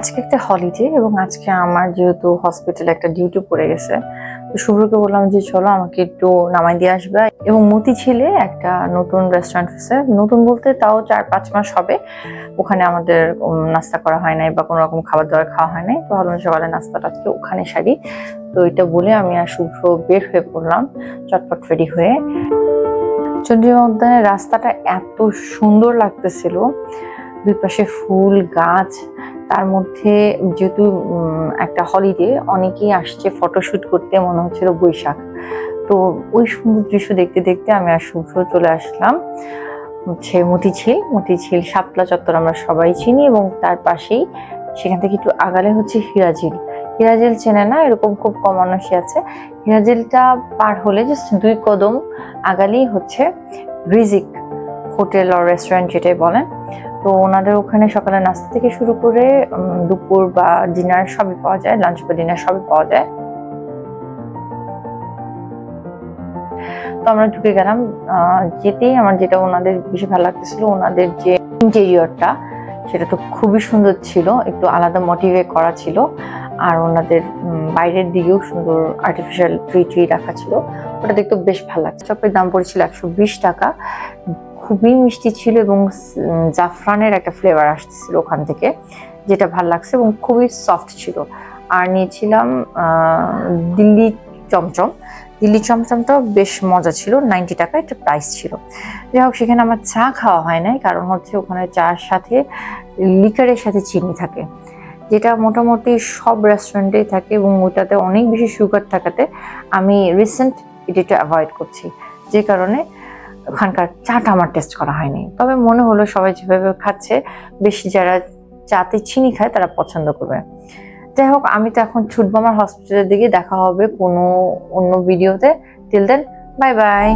আজকে একটা হলিডে এবং আজকে আমার যেহেতু হসপিটালে একটা ডিউটি পড়ে গেছে, তো শুভ্রকে বললাম যে, চলো আমাকে একটু নামাই দিয়ে আসবে। এবং মতি ছেলে একটা নতুন রেস্টুরেন্ট হয়েছে নতুন বলতে তাও চার পাঁচ মাস হবে। ওখানে আমাদের নাস্তা করা হয় নাই বা কোনো রকম খাবার দাবার খাওয়া হয় নাই। তো ভাবলাম সকালে নাস্তাটা আজকে ওখানে সারি। তো এটা বলে আমি আর শুভ্র বের হয়ে পড়লাম চটপট রেডি হয়ে। চন্দ্রিমা উদ্যানের রাস্তাটা এত সুন্দর লাগতেছিল। দুই পাশে ফুল, গাছ তার মধ্যে যেহেতু একটা হলিডে অনেকেই আসছে ফটোশ্যুট করতে, মনে হচ্ছিল বৈশাখ। তো ওই সুন্দর দৃশ্য দেখতে দেখতে আমি আর শুভ্র চলে আসলাম। হচ্ছে মতিঝিল। মতিঝিল শাপলা চত্বর আমরা সবাই চিনি এবং তার পাশেই সেখান থেকে একটু আগালে হচ্ছে হিরাঝিল হিরাঝিল চেনে না? এরকম খুব কম মানুষই আছে। হিরাঝিলটা পার হলে জাস্ট দুই কদম আগালেই হচ্ছে রিজিক হোটেল আর রেস্টুরেন্ট যেটাই বলেন তো ওনাদের ওখানে সকালে নাস্তা থেকে শুরু করে দুপুর বা ডিনার সবই পাওয়া যায় লাঞ্চ বা ডিনার সবই পাওয়া যায়। তো আমরা ঢুকে গেলাম। যেতেই আমার যেটা ওনাদের বেশি ভালো লাগতেছিল, ওনাদের যে ইন্টেরিয়রটা সেটা তো খুবই সুন্দর ছিল, একটু আলাদা মোটিভে করা ছিল। আর ওনাদের বাইরের দিকেও সুন্দর আর্টিফিশিয়াল ট্রি ট্রি রাখা ছিল। ওটা দেখতে বেশ ভালো লাগছে। চপের দাম পড়েছিল একশো বিশ টাকা। খুবই মিষ্টি ছিল এবং জাফরানের একটা ফ্লেভার আসতেছিল ওখান থেকে, যেটা ভালো লাগছে এবং খুবই সফট ছিল। আর নিয়েছিলাম দিল্লি চমচম। দিল্লি চমচমটাও বেশ মজা ছিল নাইনটি টাকা একটা প্রাইস ছিল। যাই হোক, সেখানে আমার চা খাওয়া হয় নাই, কারণ হচ্ছে ওখানে চার সাথে লিকারের সাথে চিনি থাকে, যেটা মোটামুটি সব রেস্টুরেন্টেই থাকে এবং ওটাতে অনেক বেশি সুগার থাকাতে আমি রিসেন্ট এটা অ্যাভয়েড করছি। যে কারণে ওখানকার চাটা আমার টেস্ট করা হয়নি। তবে মনে হলো সবাই যেভাবে খাচ্ছে, বেশি যারা চাতে চিনি খায় তারা পছন্দ করবে। যাই হোক, আমি তো এখন ছুটবো আমার হসপিটালের দিকে, দেখা হবে কোনো অন্য ভিডিওতে টিল দেন বাই বাই